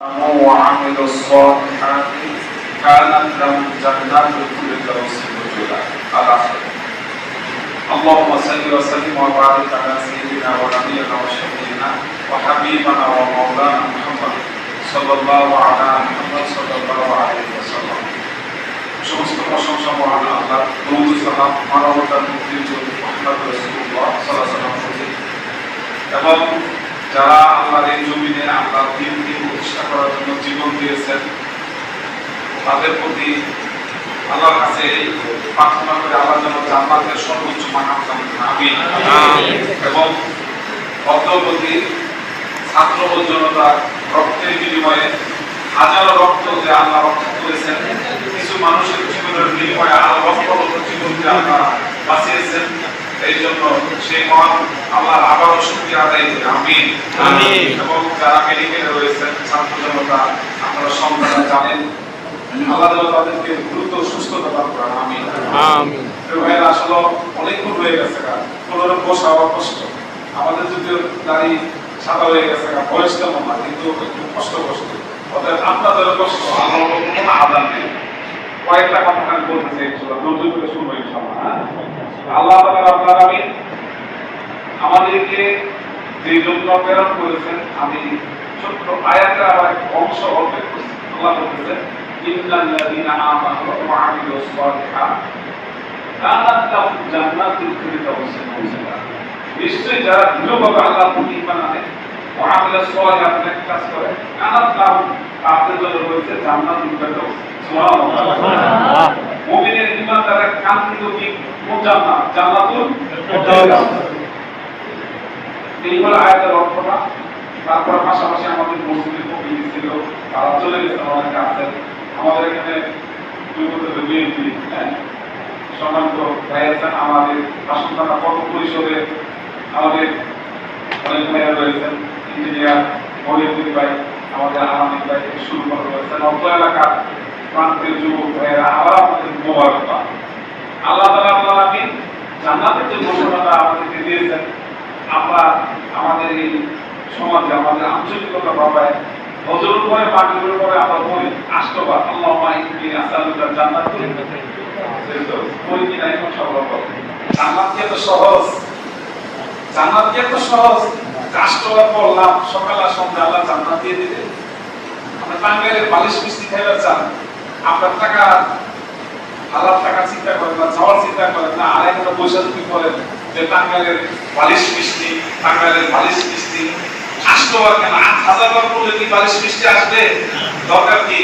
وعمل الصالحات كانت لهم جنات الفردوس نزلا الآخر اللهم صل وسلم وبارك على سيدنا ونبينا وشفيعنا وحبيبنا ومولانا محمد صلى الله على محمد صلى الله عليه وسلم সমস্ত প্রশংসা মহান আল্লাহ দৌদ সালাম মানবতার মুক্তি মোহাম্মদ রসুল্লাহ সাল্লাহ সাল্লাম এবং যারা আল্লাহর এই জমিনে আল্লাহ দিনকে প্রতিষ্ঠা করার জন্য জীবন দিয়েছেন। তাদের প্রতি আল্লাহর কাছে প্রার্থনা করে আল্লাহ যেন জান্নাতের সর্বোচ্চ করেন। আমিন। এবং অদ্যবধি ছাত্র ও জনতা রক্তের বিনিময়ে হাজারো রক্ত যে আল্লাহ রক্ষা করেছেন কিছু মানুষের জীবনের বিনিময়ে আল্লাহ রক্ত জীবনকে আল্লাহ বাঁচিয়েছেন। এই জন্য সেই মহান আল্লাহর আবারও শুক্রিয়া আদায় করি। আমিন। আমিন। এবং যারা মেডিকেলে রয়েছেন ছাত্র জনতা আপনারা সন্তানরা জানেন আল্লাহ তাদেরকে দ্রুত সুস্থতা দান করেন। আমিন। আমিন। ভাইয়ের আসলে অনেকক্ষণ হয়ে গেছে কোনো বসা হওয়া কষ্ট। আমাদের যদিও দাড়ি সাদা হয়ে গেছে বয়স তেমন না কিন্তু একটু কষ্ট কষ্ট। অর্থাৎ আপনাদেরও কষ্ট আমার কোনো আদান নেই। কয়েকটা কথা আমি ধৈর্য করে শুনব ইনশাল্লাহ হ্যাঁ? আল্লাহ তাআলা আপনার আমি আমাদেরকে যে জন্য প্রেরণ করেছেন, আমি ছোট্ট আয়াতের আবার অংশ করছি আল্লাহ বলতেছেন ইন্নাল্লাযীনা নিশ্চয়ই যারা দৃঢ়ভাবে আল্লাহর প্রতি আনে ও আমিলুস সালিহাত কাজ করে কানাত লাহুম তাদের জন্য রয়েছে জান্নাতুল ফিরদাউস সুবহানাল্লাহ। মুমিনের ঈমান দ্বারা কাঙ্ক্ষিত কি? কোন জান্নাত জান্নাতুল ফিরদাউস এই হলো আয়াতের অর্থটা। তারপর পাশাপাশি আমাদের মসজিদের কমিটি ছিল তারা চলে গেছে আমাদের আমাদের এখানে বিএনপি হ্যাঁ? সম্মানিত ভাইয়াছেন আমাদের পরিষদে আমাদের অনেক ভাইয়া রয়েছেন। ইঞ্জিনিয়ার মহিউদ্দিন ভাই, আমাদের আহমেদ ভাই থেকে শুরু করে অত এলাকার প্রান্তের যুবক ভাইয়েরা আবার আমাদের মোবারকবাদ। আল্লাহ তালা আল্লাহ আমিন। জান্নাতের যে ঘোষণাটা আমাদেরকে দিয়েছেন, আমরা আমাদের এই সমাজে, আমাদের আঞ্চলিকতা বাবায় হজরুল পরে মাগরিবের পরে আমরা বলি, আষ্টবার আল্লাহ মাইকি আসালুকা জান্নাত বই কোন সব জান্নাত কি এত সহজ? জান্নাত কি এত সহজ? আষ্টবার পড়লাম সকাল আর সন্ধ্যা আল্লাহ জান্নাত দিয়ে দিবে। আমরা টাঙ্গাইলের বালিশ মিষ্টি খাইবার চান। আপনার টাকা হাজার টাকা চিন্তা করেন না যাওয়ার চিন্তা করেন না আর একটা পয়সা যদি করেন যে টাঙ্গাইলের বালিশ মিষ্টি টাঙ্গাইলের বালিশ মিষ্টি আসতো আর কেন? আট হাজার বার করলে কি বালিশ মিষ্টি আসবে? দরকার কি?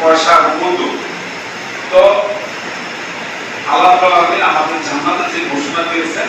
পয়সার বন্ধু তো আল্লাহ তাআলা আমাদের জান্নাতের যে ঘোষণা দিয়েছেন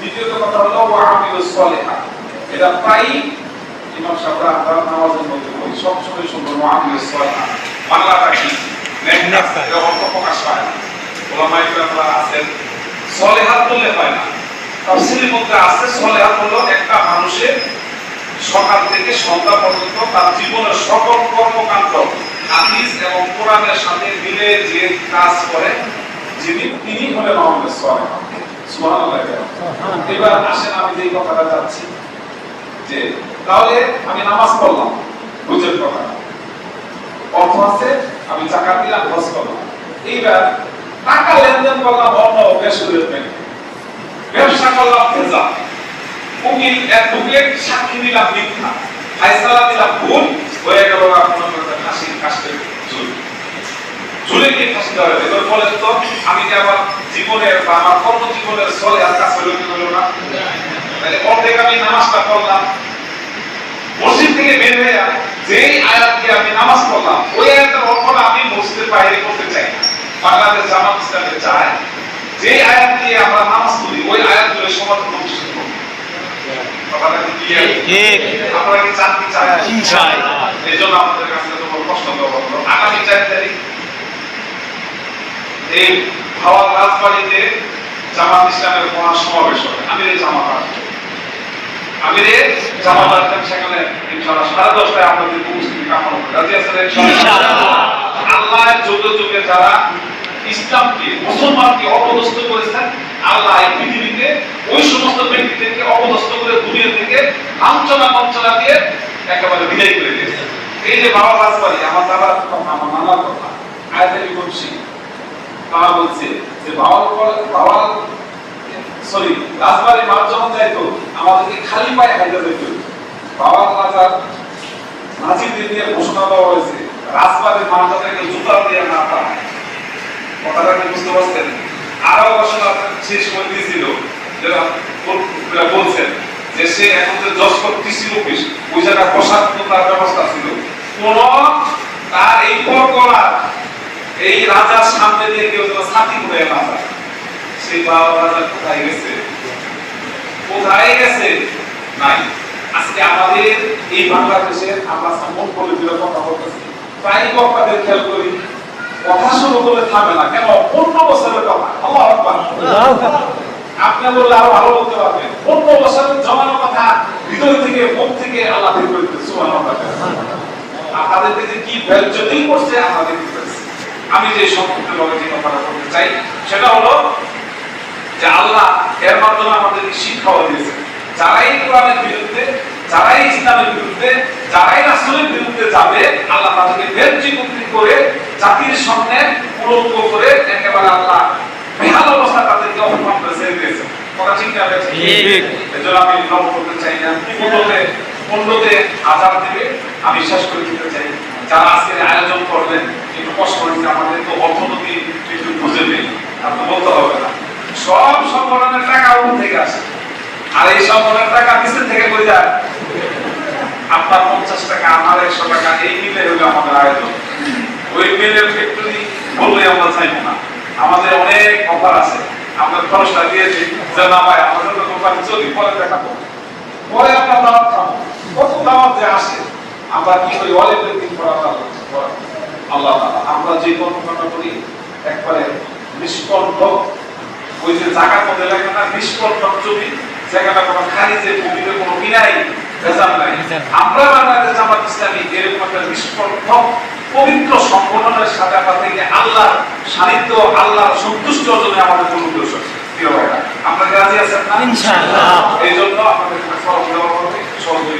দ্বিতীয়ত কথা হলো ওয়া আমিলুস সলিহাত এটা প্রায়ই ইমাম সাহেবরা আমরা নামাজের মধ্যে বলি সবসময় শুনব ওয়া আমিলুস সলিহাত বাংলাটা কি? নেক কাজ এটা অর্থ প্রকাশ পায় না। ওলামা ইকরামরা আছেন সলিহাত বললে হয় না। তাফসীরের মধ্যে আছে সলিহাত হলো একটা মানুষের সকাল থেকে সন্ধ্যা পর্যন্ত তার জীবনের সকল কর্মকাণ্ড, হাদিস এবং কোরআনের সাথে মিলে যে কাজ করে যিনি, তিনি হলেন আমাদের সলিহ। এবার আসেন আমি কথাটা যে তাহলে আমি নামাজ পড়লাম কথা। অর্থ আছে, আমি দিলাম খরচ করলাম এইবার টাকা লেনদেন করলাম অন্য বেসরকারি ব্যাংকে ব্যবসা করলাম, ভেজা। উকিল সাক্ষী দিলাম মিথ্যা। ফাইসালা দিলাম ভুল, হয়ে গেল আপনার কাছে দেওয়া হবে এবার বলেন তো আমি কি আমার জীবনের বা আমার কর্মজীবনের চলে আর কাজ হলো কি হলো না? তাহলে অর্ধেক আমি নামাজটা পড়লাম। মসজিদ থেকে বের হয়ে যেই আয়াত দিয়ে আমি নামাজ পড়লাম ওই আয়াতের অর্থটা আমি মসজিদের বাইরে করতে চাই না। বাংলাদেশ জামাত ইসলামে চায় যে আয়াত দিয়ে আমরা নামাজ পড়ি ওই আয়াতগুলো সমাজ? ঠিক আপনারা কি চান কি চান? এই জন্য আমাদের কাছে কষ্ট দেওয়া আগামী চার তারিখ এই ভাওয়াল রাজবাড়িতে জামাত ইসলামের মহা সমাবেশ হবে। আমির জামাত আসবে। আমিরে জামাত আসবেন সেখানে ইনশাআল্লাহ সাড়ে দশটায় আপনাদের উপস্থিতি কামনা করি। রাজি আছেন ইনশাআল্লাহ? যুগে যুগে যারা ইসলামকে মুসলমানকে অপদস্থ করেছেন আল্লাহ এই পৃথিবীতে ওই সমস্ত ব্যক্তিদেরকে অপদস্থ করে দুনিয়া থেকে লাঞ্ছনা মঞ্চনা দিয়ে একেবারে বিদায় করে দিয়েছেন এই যে বাবা রাজবাড়ি আমার দাদার কথা আমার নানার কথা আয়াতের বলছি তারা বলছে যে বাবার বাবার সরি রাজবাড়ি মাঠ যখন যাইতো আমাদেরকে খালি পায়ে হাইতে যেত বাবার রাজার নাজিরদের দিয়ে ঘোষণা দেওয়া হয়েছে, রাজবাড়ির মাঠ যাতে জুতা দিয়ে না পায়। কথাটা কি বুঝতে পারছেন? আরও ঘোষণা শেষ করে দিয়েছিল, যেটা বলছেন যে সে এখন যে যশোর কৃষি অফিস, ওই জায়গায় বসার তার ব্যবস্থা ছিল। কোন তার এই পর করার এই রাজার সামনে দিয়ে কেউ যেন ছাতি হয়ে না সেই বাবা রাজা কোথায় গেছে? কোথায় গেছে? নাই। আজকে আমাদের এই বাংলাদেশের আমরা মন করে দিলে কথা বলতেছি। প্রায় বক্তাদের খেয়াল করি, কথা শুরু করে থামে না। কেন? পনেরো বছরের কথা। আল্লাহ আপনি বললে আরও ভালো বলতে পারবেন। পনেরো বছরের জমানো কথা হৃদয় থেকে, মুখ থেকে আল্লাহ বের করে আপনাদের দিকে কি বেজ্জতি করছে, আমাদের আমি যে লগে যে কথাটা বলতে চাই সেটা হলো যে আল্লাহ এর মাধ্যমে আমাদেরকে শিক্ষাও দিয়েছে যারাই কোরআনের বিরুদ্ধে যারাই ইসলামের বিরুদ্ধে যারাই রাসূলের বিরুদ্ধে যাবে আল্লাহ তাদেরকে বেঞ্চি মুক্তি করে জাতির সামনে উলঙ্গ করে একেবারে আল্লাহ বেহাল অবস্থা তাদেরকে অপমান করে ছেড়ে দিয়েছে কথা ঠিক না। এজন্য আমি বিলম্ব করতে চাই না। পনেরোতে পনেরোতে আজাদ দিবে। আমি শেষ করে দিতে চাই, যারা আজকের আয়োজন করবেন একটু কষ্ট হয়েছে আমাদের তো অর্থনীতি একটু বুঝে নেই আপনি বলতে হবে না। সব সংগঠনের টাকা উপর থেকে আসে। আর এই সংগঠনের টাকা নিচের থেকে কই যায়? আপনার পঞ্চাশ টাকা, আমার একশো টাকা, এই মিলে হলো আমাদের আয়োজন। ওই মিলের ফ্যাক্টরি বললে আমরা চাইব না। আমাদের অনেক অফার আছে। আমরা খরচটা দিয়েছি। যে না ভাই, আমাদের তো কোম্পানি চলি পরে দেখাবো। পরে আপনার দাওয়াত কত দাওয়াত আসে আমরা কি করি? অনেক দিন করা আল্লাহ আমরা যে কর্মকাণ্ড করি একবারে নিষ্কণ্ঠ। ওই যে জায়গার মধ্যে লাগে না নিষ্কণ্ঠ জমি জায়গাটা কোনো খালি যে ভূমিতে কোনো কিনাই ভেজাল নাই। আমরা বাংলাদেশ জামাত ইসলামী এরকম একটা নিষ্কণ্ঠ পবিত্র সংগঠনের সাথে আমরা থেকে আল্লাহর সান্নিধ্য আল্লাহর সন্তুষ্টি অর্জনে আমাদের কোনো উদ্দেশ্য আছে। আমরা রাজি আছেন না। এই জন্য হবে সহযোগী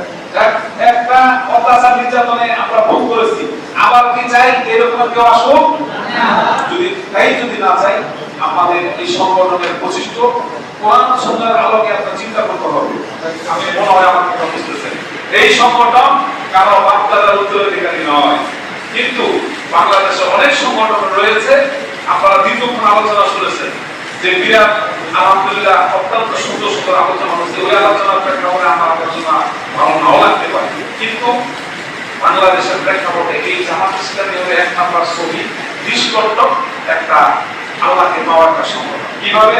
অত্যাচার নির্যাতনে আমরা ভোগ করেছি। আবার কি চাই? এরকম কেউ আসুক? যদি তাই যদি না চাই আমাদের এই সংগঠনের বৈশিষ্ট্য কোরআন সুন্দর আলোকে আপনার চিন্তা করতে হবে। আমি মনে হয় আমার কথা বুঝতেছেন। এই সংগঠন কারও বাপদাদার উত্তরাধিকারী নয়। কিন্তু বাংলাদেশে অনেক সংগঠন রয়েছে আপনারা দীর্ঘক্ষণ আলোচনা শুনেছেন যে বিরাট আলহামদুলিল্লাহ, অত্যন্ত সুন্দর সুন্দর আলোচনা হচ্ছে। ওই আলোচনার প্রেক্ষাপটে আমার আলোচনা ভালো নাও লাগতে পারে। কিন্তু বাংলাদেশের প্রেক্ষাপটে এই জামাত ইসলামী হলো এক নাম্বার ছবি, নিষ্কণ্ঠ একটা আল্লাহকে পাওয়ার একটা সম্ভব কীভাবে?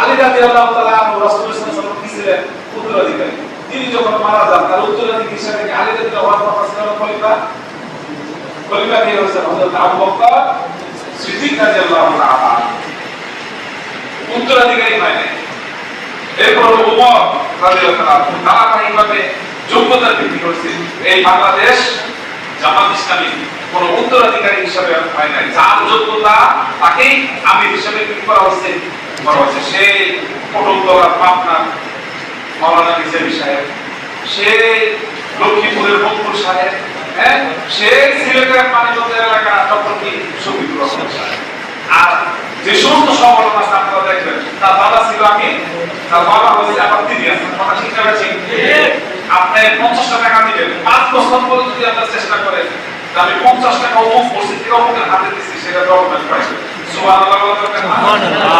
আলী রাজি আল্লাহ তালা রাসুল ইসলাম ছিলেন উত্তরাধিকারী। তিনি যখন মারা যান, তার উত্তরাধিকারী হিসেবে আলী রাজি হওয়ার কথা ছিল খলিফা? খলিফা কে হয়েছে হযরত আবু বকর সিদ্দিক রাদিয়াল্লাহু তাআলা উত্তরাধিকারী হয় নাই এরপর উমর ধারাবাহিকভাবে যোগ্যতার ভিত্তি করছে। এই বাংলাদেশ জামাত ইসলামী কোন উত্তরাধিকারী হিসাবে হয় নাই। যার যোগ্যতা তাকেই আমির হিসাবে করা হচ্ছে? হচ্ছে। সেই পটলতলা পাবনা মাওলানা সাহেব। সে লক্ষ্মীপুরের সাহেব। হ্যাঁ? সে সিলেটের পানিপথের এলাকার ডক্টর কি? শফিকুর সাহেব। আর যে সমস্ত আছে আপনারা দেখবেন তার দাদা ছিল আমি তার বাবা হচ্ছে আমার দিদি আছে কথা ঠিক না আপনি পঞ্চাশ টাকা দিবেন পাঁচ বছর পরে যদি আপনার চেষ্টা করেন আমি পঞ্চাশ টাকা অমুক মসজিদ থেকে অমুকের হাতে দিচ্ছি সেটা ডকুমেন্ট পাইছে সুবাহ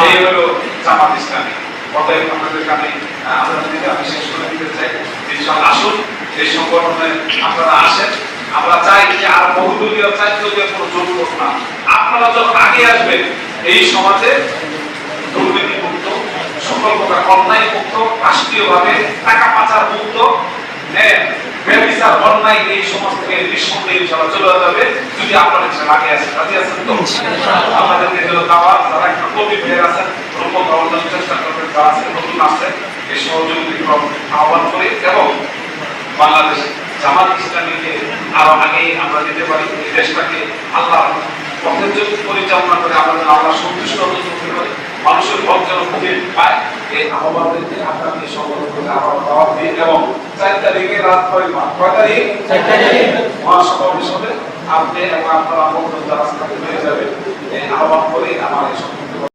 এই হলো জামাত ইসলামী। অতএব আপনাদের কানে আহ, আপনাদের আমি শেষ করে দিতে চাই ইনশাআল্লাহ আসুন এই সংগঠনে আপনারা আসেন। আমরা চাই যে আর বহুদলীয় চাই কোনো না। আপনারা যখন আগে আসবেন এই সমাজে দুর্নীতি মুক্ত সকল প্রকার অন্যায় মুক্ত রাষ্ট্রীয়ভাবে টাকা পাচার মুক্ত আহ্বান করে বাংলাদেশ আমরা যেতে পারি দেশটাকে আল্লাহ পরিচালনা করে আমরা আল্লাহ সন্তুষ্ট করতে পারি মানুষের যেন খুঁজে পায় এই আহ্বানকে আপনাকে সংগ্রহ করে আহ্বান দেওয়া দিয়ে এবং চার তারিখে রাত কয় মাস কয় তারিখ? মহাসভা হিসেবে আপনি এবং আপনার আমন্ত্রণ যারা হয়ে যাবে। এই আহ্বান